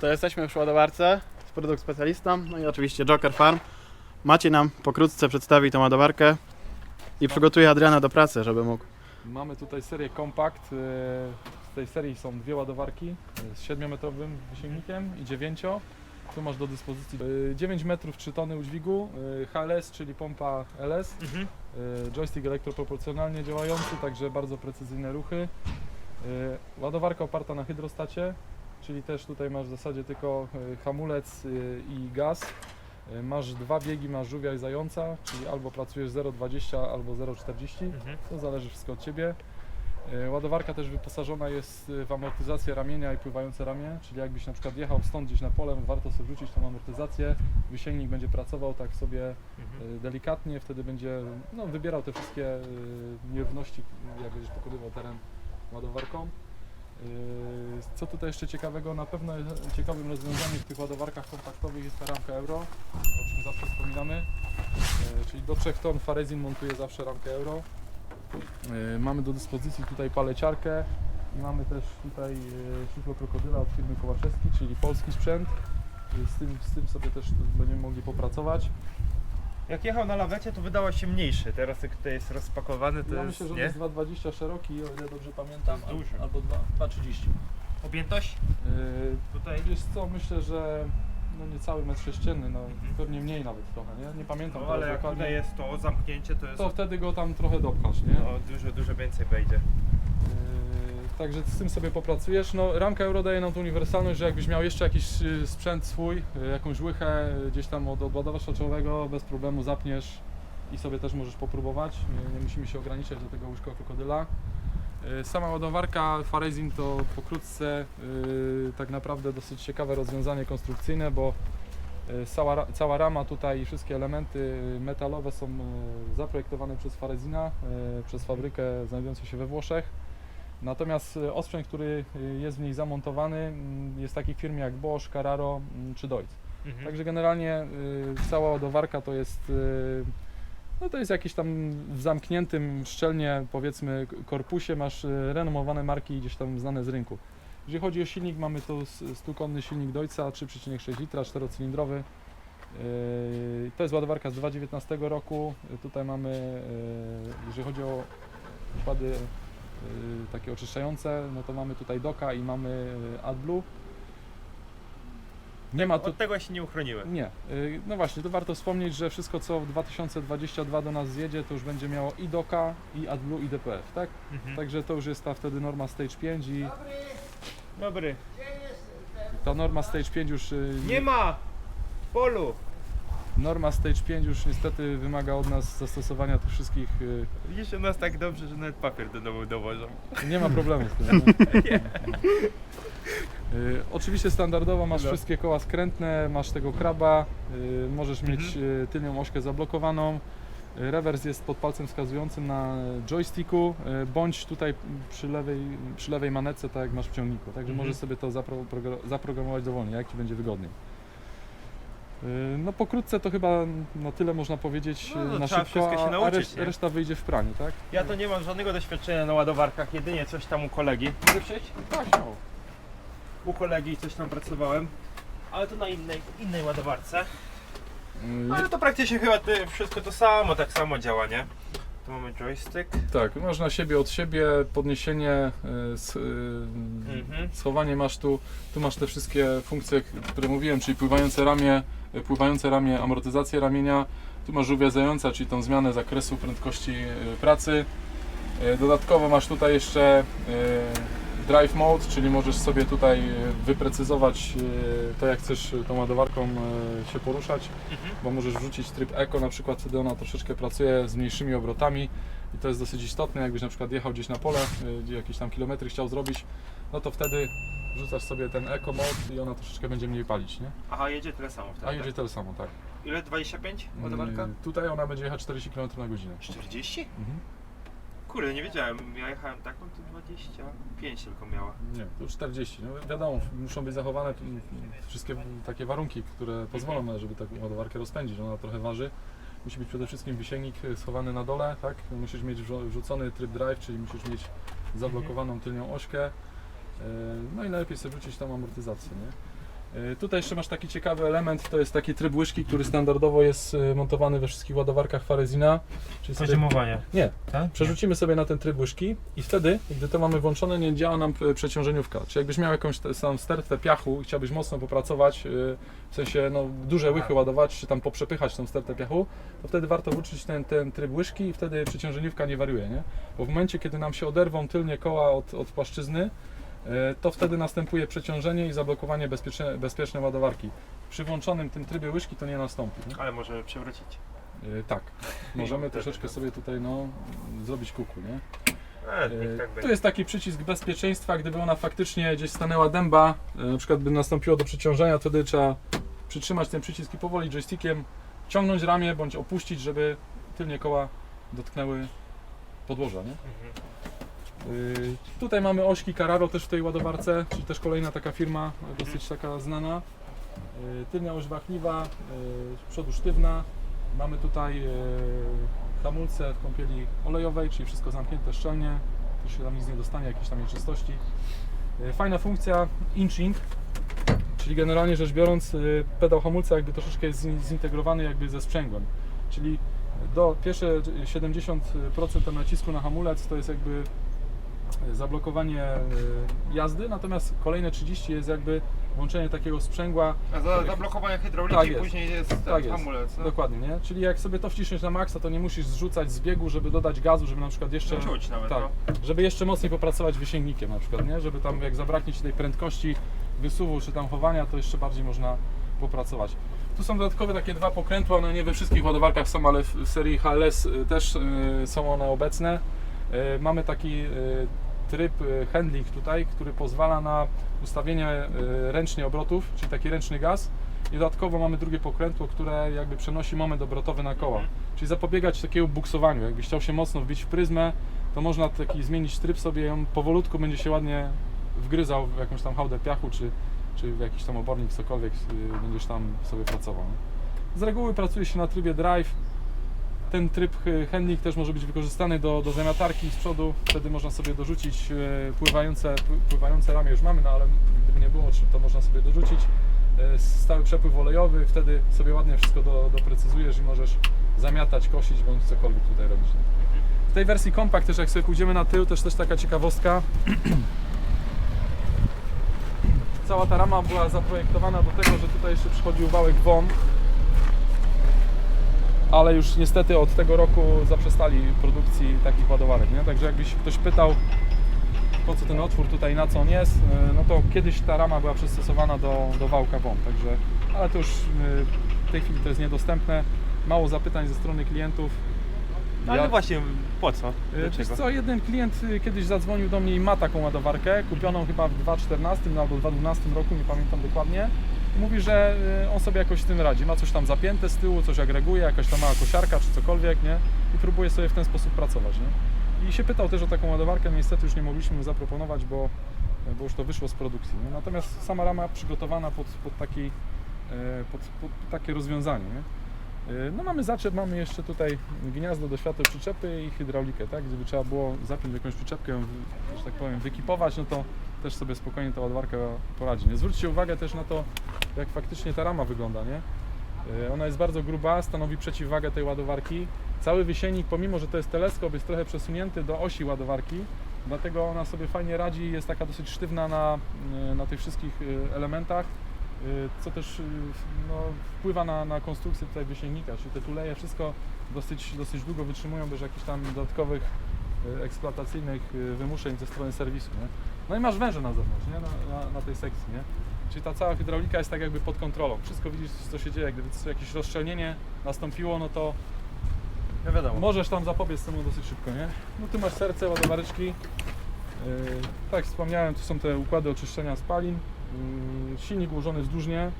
to jesteśmy przy ładowarce z produkt specjalistą, no i oczywiście Joker Farm. Maciej nam pokrótce przedstawi tą ładowarkę i przygotuje Adriana do pracy, żeby mógł. Mamy tutaj serię Compact. e, Z tej serii są dwie ładowarki e, z 7-metrowym wysięgnikiem i 9. Tu masz do dyspozycji e, 9 metrów 3 tony udźwigu, e, HLS, czyli pompa LS, Mhm. e, joystick elektroproporcjonalnie działający, także bardzo precyzyjne ruchy. E, Ładowarka oparta na hydrostacie, czyli też tutaj masz w zasadzie tylko e, hamulec e, i gaz. E, Masz dwa biegi, masz żółwia i zająca, czyli albo pracujesz 0,20 albo 0,40. Mhm. To zależy wszystko od Ciebie. Ładowarka też wyposażona jest w amortyzację ramienia i pływające ramię, czyli jakbyś na przykład jechał stąd gdzieś na pole, warto sobie wrzucić tą amortyzację, wysięgnik będzie pracował tak sobie Mhm. delikatnie, wtedy będzie no, wybierał te wszystkie nierówności, jak będziesz pokonywał teren ładowarką. E, Co tutaj jeszcze ciekawego? Na pewno ciekawym rozwiązaniem w tych ładowarkach kompaktowych jest ta ramka euro, o czym zawsze wspominamy. E, Czyli do 3 ton Farezin montuje zawsze ramkę euro. E, Mamy do dyspozycji tutaj paleciarkę i mamy też tutaj szuflo krokodyla od firmy Kołaczewski, czyli polski sprzęt. Z tym, z tym sobie też będziemy mogli popracować. Jak jechał na lawecie, to wydało się mniejszy. Teraz jak tutaj jest rozpakowany, to ja jest, myślę, że on nie? jest 2,20 szeroki, o ile dobrze pamiętam, To jest duży. al- albo 2 2,30. Objętość? E, Tutaj? Wiesz co, myślę, że no niecały metr sześcienny, no Mhm. pewnie mniej nawet trochę, nie? Nie pamiętam No teraz ale jak dokładnie. tutaj jest to zamknięcie, to jest To wtedy go tam trochę dopchasz, nie? no, dużo, dużo więcej wejdzie. Yy, Także z tym sobie popracujesz. No, ramka euro daje nam tą uniwersalność, że jakbyś miał jeszcze jakiś y, sprzęt swój, y, jakąś łychę y, gdzieś tam od odładowacza czołowego, bez problemu zapniesz i sobie też możesz popróbować. Nie, nie musimy się ograniczać do tego łyżka krokodyla. Sama ładowarka Farezin to pokrótce y, tak naprawdę dosyć ciekawe rozwiązanie konstrukcyjne, bo cała, cała rama tutaj i wszystkie elementy metalowe są zaprojektowane przez Farezina, przez fabrykę znajdującą się we Włoszech. Natomiast y, osprzęt, który y, jest w niej zamontowany mm, jest takich firm jak Bosch, Carraro mm, czy Deutz. Mhm. Także generalnie y, cała ładowarka to jest no to jest jakiś tam w zamkniętym szczelnie powiedzmy korpusie masz renomowane marki gdzieś tam znane z rynku. Jeżeli chodzi o silnik, mamy tu s- stukonny silnik Deutza 3,6 litra, czterocylindrowy. To jest ładowarka z 2019 roku. Tutaj mamy, jeżeli chodzi o układy takie oczyszczające, no to mamy tutaj Doka i mamy yy, AdBlue. Nie ma tu, Od tego się nie uchroniłem. nie. Y, No właśnie, to warto wspomnieć, że wszystko co w 2022 do nas zjedzie, to już będzie miało i DOKA, i AdBlue, i DPF, tak? Mhm. Także to już jest ta wtedy norma Stage 5 i Dobry. ta norma Stage 5 już... y, Nie ma! W polu! Norma Stage 5 już niestety wymaga od nas zastosowania tych wszystkich... y, Widzisz u nas tak dobrze, że nawet papier do domu dowożą. Nie ma problemu z tym. nie? Y, Oczywiście standardowo masz No. wszystkie koła skrętne, masz tego kraba, y, możesz mieć Mhm. y, tylnią ośkę zablokowaną. Y, Rewers jest pod palcem wskazującym na joysticku, y, bądź tutaj przy lewej, przy lewej manetce, tak jak masz w ciągniku. Także Mhm. możesz sobie to zapro- progr- zaprogramować dowolnie, jak Ci będzie wygodniej. Y, No pokrótce to chyba na tyle można powiedzieć No, no, y, na trzeba szybko, wszystko się a, a nauczyć, reszt, nie? reszta wyjdzie w praniu, tak? Ja to nie mam żadnego doświadczenia na ładowarkach, jedynie coś tam u kolegi. Mogę przejść? Tak, śmiało. U kolegi coś tam pracowałem. Ale to na innej, innej ładowarce. Y, Ale to praktycznie chyba ty, wszystko to samo, tak samo działa, nie? Tu mamy joystick. Tak, można siebie od siebie, podniesienie, y, s- y, Mhm. schowanie masz tu, tu masz te wszystkie funkcje, które mówiłem, czyli pływające ramię, pływające ramię, amortyzację ramienia, tu masz żółwia zająca, czyli tą zmianę zakresu prędkości y, pracy. Y, Dodatkowo masz tutaj jeszcze y, drive mode, czyli możesz sobie tutaj wyprecyzować to jak chcesz tą ładowarką się poruszać Mhm. bo możesz wrzucić tryb Eco na przykład, wtedy ona troszeczkę pracuje z mniejszymi obrotami i to jest dosyć istotne, jakbyś na przykład jechał gdzieś na pole, gdzie jakieś tam kilometry chciał zrobić, no to wtedy wrzucasz sobie ten Eco mode i ona troszeczkę będzie mniej palić, nie? Aha, jedzie tyle samo wtedy. A jedzie tyle samo, tak. Ile? 25 ładowarka? Mm, Tutaj ona będzie jechać 40 km na godzinę. 40? Mhm. Kurde, nie wiedziałem. Ja jechałem taką, to 25 tylko miała. Nie, to już 40. No wiadomo, muszą być zachowane wszystkie takie warunki, które pozwolą, żeby taką ładowarkę rozpędzić. Ona trochę waży. Musi być przede wszystkim wysięgnik y, schowany na dole, tak? Musisz mieć wrzu- wrzucony tryb drive, czyli musisz mieć zablokowaną tylnią ośkę. Y, No i najlepiej sobie wrzucić tam amortyzację, nie? Y, Tutaj jeszcze masz taki ciekawy element, to jest taki tryb łyżki, który standardowo jest y, montowany we wszystkich ładowarkach Farezina. Czyli sobie, Poziomowanie. nie, Tak? przerzucimy sobie na ten tryb łyżki i wtedy, gdy to mamy włączone, nie działa nam przeciążeniówka. Czyli jakbyś miał jakąś samą stertę piachu i chciałbyś mocno popracować, w sensie no, duże łychy ładować, czy tam poprzepychać tą stertę piachu, to wtedy warto włączyć ten, ten tryb łyżki i wtedy przeciążeniówka nie wariuje, nie? Bo w momencie, kiedy nam się oderwą tylnie koła od, od płaszczyzny, e, to wtedy następuje przeciążenie i zablokowanie bezpieczne, bezpiecznej ładowarki. Przy włączonym tym trybie łyżki to nie nastąpi. Nie? Ale możemy przewrócić. E, Tak, możemy troszeczkę sobie tutaj no, zrobić kuku. Nie? E, tak Tu jest taki przycisk bezpieczeństwa, gdyby ona faktycznie gdzieś stanęła dęba, e, na przykład by nastąpiło do przeciążenia, wtedy trzeba przytrzymać ten przycisk i powoli joystickiem ciągnąć ramię bądź opuścić, żeby tylnie koła dotknęły podłoża. Nie? Yy, Tutaj mamy ośki Carraro też w tej ładowarce, czyli też kolejna taka firma, dosyć taka znana. Yy, Tylnia oś wachliwa, yy, z przodu sztywna. Mamy tutaj hamulce w kąpieli olejowej, czyli wszystko zamknięte szczelnie, też się tam nic nie dostanie, jakieś tam nieczystości. Fajna funkcja inching, czyli generalnie rzecz biorąc pedał hamulca jakby troszeczkę jest zin- zintegrowany jakby ze sprzęgłem, czyli do pierwsze 70% nacisku na hamulec to jest jakby zablokowanie e, jazdy, natomiast kolejne 30 jest jakby włączenie takiego sprzęgła. A za zablokowanie hydrauliki Tak jest. później jest ten Tak jest. hamulec. No. Dokładnie, nie? Czyli jak sobie to wciśniesz na maksa, to nie musisz zrzucać z biegu, żeby dodać gazu, żeby na przykład jeszcze... No, Czuć nawet. Tak, No. żeby jeszcze mocniej popracować wysięgnikiem na przykład, nie? Żeby tam jak zabraknie Ci tej prędkości wysuwu czy tam chowania, to jeszcze bardziej można popracować. Tu są dodatkowe takie dwa pokrętła, one nie we wszystkich ładowarkach są, ale w serii HLS y, też y, są one obecne. Y, Mamy taki tryb y, handling tutaj, który pozwala na ustawienie y, ręcznie obrotów, czyli taki ręczny gaz. I dodatkowo mamy drugie pokrętło, które jakby przenosi moment obrotowy na koła. Czyli zapobiegać takiemu buksowaniu. Jakbyś chciał się mocno wbić w pryzmę, to można taki zmienić tryb sobie i on powolutku będzie się ładnie wgryzał w jakąś tam hałdę piachu, czy, czy w jakiś tam obornik, cokolwiek y, będziesz tam sobie pracował. Z reguły pracuje się na trybie drive. Ten tryb y, handling też może być wykorzystany do, do zamiatarki z przodu, wtedy można sobie dorzucić y, pływające, pły- pływające ramię już mamy, no ale gdyby nie było, to można sobie dorzucić y, stały przepływ olejowy, wtedy sobie ładnie wszystko do, doprecyzujesz i możesz zamiatać, kosić bądź cokolwiek tutaj robić. W tej wersji Compact też jak sobie pójdziemy na tył, też też taka ciekawostka. Cała ta rama była zaprojektowana do tego, że tutaj jeszcze przychodził wałek WON. Ale już niestety od tego roku zaprzestali produkcji takich ładowarek, nie? Także jakbyś ktoś pytał, po co ten otwór tutaj, na co on jest, e, no to kiedyś ta rama była przystosowana do, do wałka WON, także, ale to już e, w tej chwili to jest niedostępne. Mało zapytań ze strony klientów. No, ale Ja- właśnie, po co? E, Dlaczego? co, jeden klient kiedyś zadzwonił do mnie i ma taką ładowarkę, kupioną chyba w 2014 albo 2012 roku, nie pamiętam dokładnie. Mówi, że y, on sobie jakoś z tym radzi. Ma coś tam zapięte z tyłu, coś agreguje, jakaś tam mała kosiarka czy cokolwiek, nie? I próbuje sobie w ten sposób pracować, nie? I się pytał też o taką ładowarkę, niestety już nie mogliśmy mu zaproponować, bo, bo już to wyszło z produkcji. Nie? Natomiast sama rama przygotowana pod, pod, taki, e, pod, pod takie rozwiązanie. Nie? E, No mamy zaczep, mamy jeszcze tutaj gniazdo do świateł przyczepy i hydraulikę, tak? Gdyby trzeba było zapiąć jakąś przyczepkę, że tak powiem, wykipować, no to też sobie spokojnie ta ładowarka poradzi. Nie? Zwróćcie uwagę też na to, jak faktycznie ta rama wygląda, nie? E, Ona jest bardzo gruba, stanowi przeciwwagę tej ładowarki. Cały wysięgnik, pomimo że to jest teleskop, jest trochę przesunięty do osi ładowarki, dlatego ona sobie fajnie radzi, jest taka dosyć sztywna na, e, na tych wszystkich e, elementach, co też no, wpływa na, na konstrukcję tutaj wysięgnika, czyli te tuleje, wszystko dosyć, dosyć długo wytrzymują bez jakichś tam dodatkowych eksploatacyjnych wymuszeń ze strony serwisu. Nie? No i masz węże na zewnątrz, nie? Na, na, na tej sekcji. Nie? Czyli ta cała hydraulika jest tak jakby pod kontrolą. Wszystko widzisz, co się dzieje. Gdyby jakieś rozszczelnienie nastąpiło, no to No wiadomo. możesz tam zapobiec temu dosyć szybko, nie? No tu masz serce, ładowareczki. Yy, tak jak wspomniałem, tu są te układy oczyszczenia spalin. Yy, silnik ułożony wzdłużnie.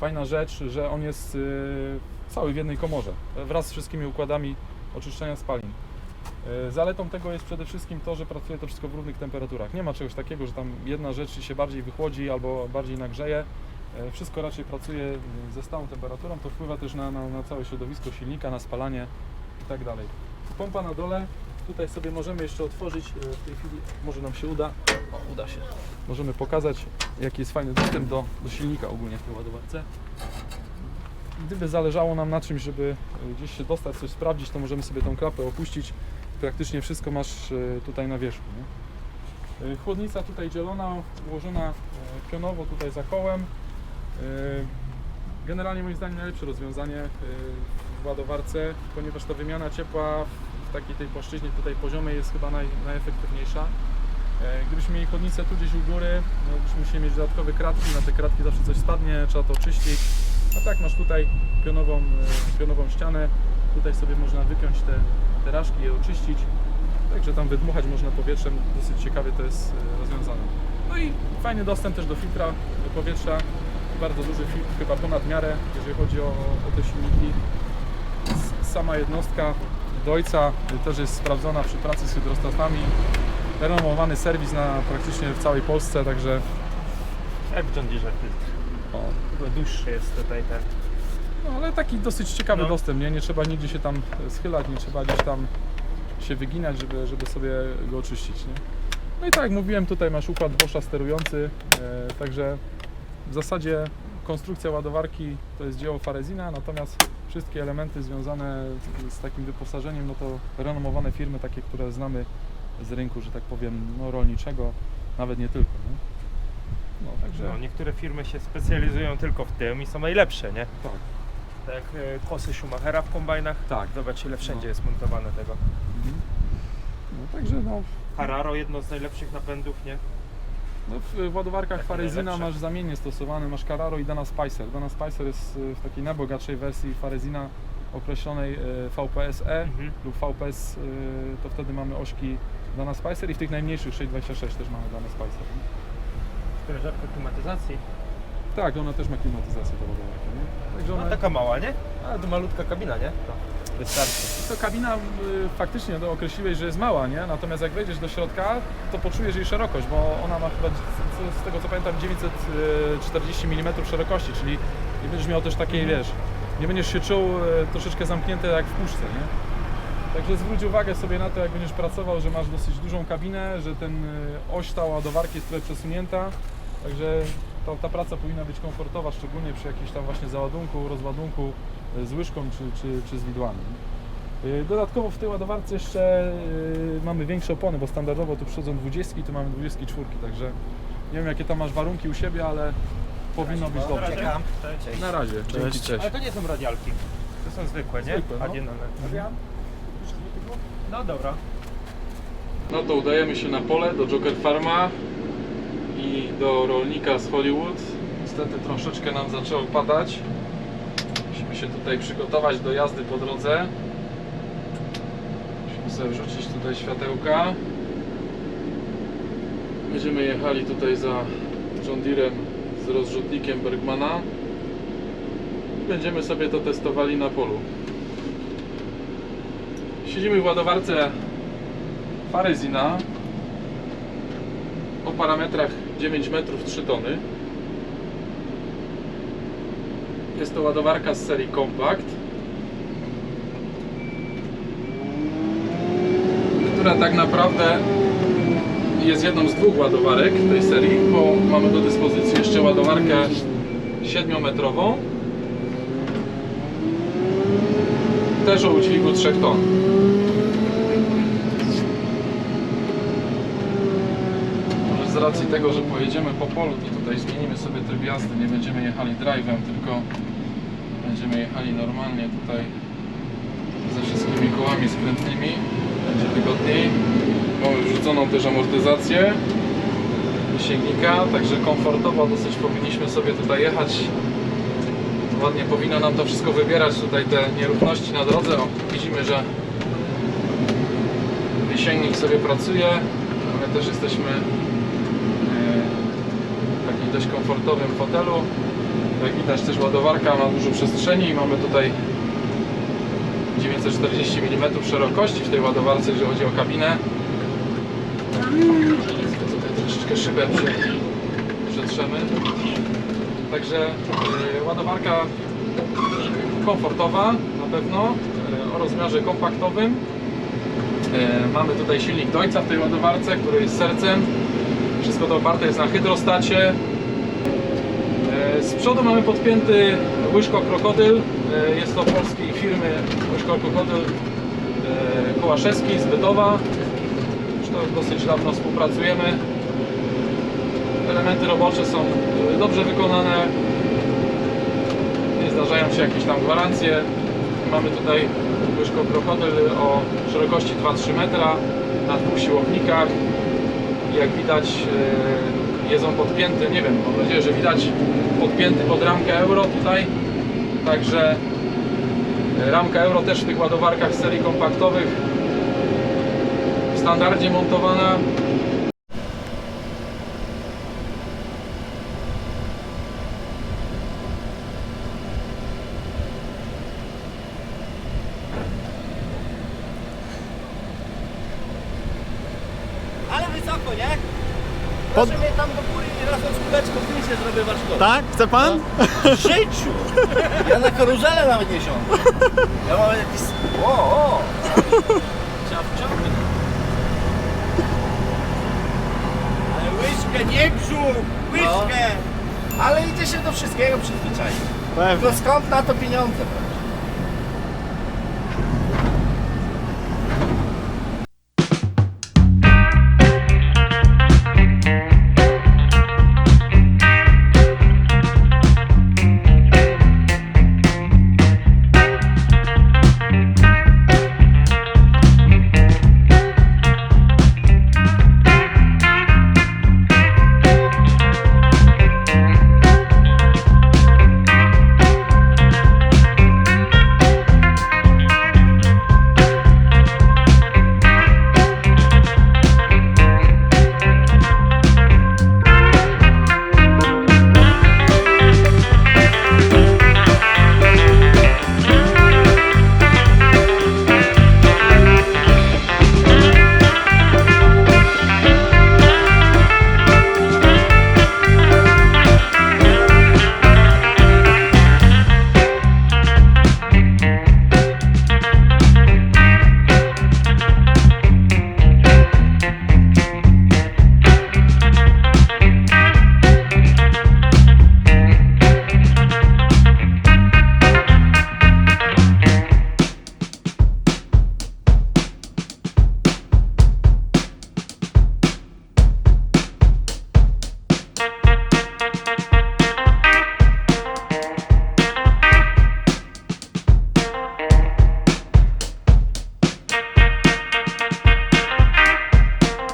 Fajna rzecz, że on jest yy, cały w jednej komorze, wraz z wszystkimi układami oczyszczenia spalin. Yy, Zaletą tego jest przede wszystkim to, że pracuje to wszystko w równych temperaturach. Nie ma czegoś takiego, że tam jedna rzecz się bardziej wychłodzi albo bardziej nagrzeje. Yy, Wszystko raczej pracuje ze stałą temperaturą, to wpływa też na, na, na całe środowisko silnika, na spalanie i tak. Pompa na dole, tutaj sobie możemy jeszcze otworzyć e, w tej chwili, może nam się uda, o, uda się. Możemy pokazać jaki jest fajny dostęp do, do silnika ogólnie w tej ładowarce. Gdyby zależało nam na czymś, żeby e, gdzieś się dostać, coś sprawdzić, to możemy sobie tą klapę opuścić. Praktycznie wszystko masz e, tutaj na wierzchu. Nie? E, Chłodnica tutaj dzielona, ułożona e, pionowo tutaj za kołem. Generalnie moim zdaniem najlepsze rozwiązanie w ładowarce, ponieważ ta wymiana ciepła w takiej tej płaszczyźnie tutaj poziomej jest chyba naj, najefektywniejsza. Gdybyśmy mieli chłodnicę tu gdzieś u góry, no byśmy musieli mieć dodatkowe kratki, na te kratki zawsze coś spadnie, trzeba to czyścić. A tak masz tutaj pionową, pionową ścianę, tutaj sobie można wypiąć te, te raszki, je oczyścić. Także tam wydmuchać można powietrzem, dosyć ciekawie to jest e, rozwiązane. No i fajny dostęp też do filtra powietrza, bardzo duży filtr, chyba ponad miarę, jeżeli chodzi o, o te silniki. Sama jednostka Dojca też jest sprawdzona przy pracy z hydrostatami. Renomowany serwis na praktycznie w całej Polsce, także Jak w John Deere filtr. o, Tylko dłuższy jest tutaj ten. No, ale taki dosyć ciekawy No. dostęp, nie? Nie trzeba nigdzie się tam schylać, nie trzeba gdzieś tam się wyginać, żeby, żeby sobie go oczyścić, nie? No i tak jak mówiłem, tutaj masz układ Boscha sterujący, e, także w zasadzie konstrukcja ładowarki to jest dzieło Farezina, natomiast wszystkie elementy związane z takim wyposażeniem, no to renomowane firmy, takie, które znamy z rynku, że tak powiem, no rolniczego, nawet nie tylko, nie? No, także No, niektóre firmy się specjalizują tylko w tym i są najlepsze, nie? tak, Tak jak e, kosy Schumachera w kombajnach. tak. Zobacz ile wszędzie No. jest montowane tego. Mhm. No, także no, Hararo jedno z najlepszych napędów, nie? No w, ładowarkach Takie Farezina najlepsze. masz zamiennie stosowane, masz Carraro i Dana Spicer. Dana Spicer jest y, w takiej najbogatszej wersji Farezina określonej y, VPS-E Mhm. lub VPS, y, to wtedy mamy ośki Dana Spicer i w tych najmniejszych 626 też mamy Dana Spicer. Sprężarka klimatyzacji. Tak, ona też ma klimatyzację ta ładowarka. Nie? Także No ona, taka mała, nie? Ale to malutka kabina, nie? To wystarczy. to kabina y, faktycznie to określiłeś, że jest mała, nie? Natomiast jak wejdziesz do środka, to poczujesz jej szerokość, bo ona ma chyba, z- z tego co pamiętam, 940 mm szerokości, czyli nie będziesz miał też takiej, wiesz, nie będziesz się czuł e, troszeczkę zamknięty jak w puszce, nie? Także zwróć uwagę sobie na to, jak będziesz pracował, że masz dosyć dużą kabinę, że ten e, oś ta ładowarki jest trochę przesunięta, także ta, ta praca powinna być komfortowa, szczególnie przy jakimś tam właśnie załadunku, rozładunku e, z łyżką czy, czy, czy z widłami. E, Dodatkowo w tej ładowarce jeszcze e, mamy większe opony, bo standardowo tu przychodzą 20 tu mamy 24, także nie wiem jakie tam masz warunki u siebie, ale powinno być dobrze. Czekam. Cześć. Na razie, dzięki, Cześć. Ale to nie są radialki. To są zwykłe, nie? Zwykłe, no. Adienalne. No dobra. No to udajemy się na pole do Joker Farma i do rolnika z Hollywood. Niestety troszeczkę nam zaczęło padać. Musimy się tutaj przygotować do jazdy po drodze. Musimy sobie wrzucić tutaj światełka. Będziemy jechali tutaj za John Deerem z rozrzutnikiem Bergmana. Będziemy sobie to testowali na polu. Siedzimy w ładowarce Farezina parametrach 9 metrów 3 tony. Jest to ładowarka z serii Compact, która tak naprawdę jest jedną z dwóch ładowarek tej serii, bo mamy do dyspozycji jeszcze ładowarkę 7-metrową też o udźwigu 3 ton. Z racji tego, że pojedziemy po polu, to tutaj zmienimy sobie tryb jazdy. Nie będziemy jechali drive'em, tylko będziemy jechali normalnie tutaj ze wszystkimi kołami skrętnymi. Będzie wygodniej. Mamy wrzuconą też amortyzację sięgnika, także komfortowo dosyć powinniśmy sobie tutaj jechać. Ładnie powinno nam to wszystko wybierać tutaj te nierówności na drodze. O, widzimy, że wysięgnik sobie pracuje. My też jesteśmy dość komfortowym fotelu. Jak widać też ładowarka ma dużo przestrzeni. Mamy tutaj 940 mm szerokości w tej ładowarce, jeżeli chodzi o kabinę. Tutaj troszeczkę szybę przetrzemy. Także e, ładowarka komfortowa na pewno, e, o rozmiarze kompaktowym. E, Mamy tutaj silnik Deutza w tej ładowarce, który jest sercem. Wszystko to oparte jest na hydrostacie. Z przodu mamy podpięty łyżko krokodyl. E, Jest to polskiej firmy łyżko krokodyl e, Kołaszewski z Bytowa. Już to dosyć dawno współpracujemy. Elementy robocze są e, dobrze wykonane. Nie zdarzają się jakieś tam gwarancje. Mamy tutaj łyżko krokodyl o szerokości 2-3 metra na dwóch siłownikach. Jak widać on podpięty, nie wiem, mam nadzieję, że widać podpięty pod ramkę euro tutaj. Także e, ramka euro też w tych ładowarkach serii kompaktowych w standardzie montowana. Ale wysoko, nie? Pod- Proszę mnie tam do góry i razem z zrobię warsztat. Tak? Chce pan? W życiu! Ja na karuzelę nawet nie siądę. Ja mam jakiś... O, o! Trzeba wciągnąć. Ale łyżkę, nie brzuch! Łyżkę! Ale idzie się do wszystkiego przyzwyczaić. Pewnie. No skąd na to pieniądze? brać?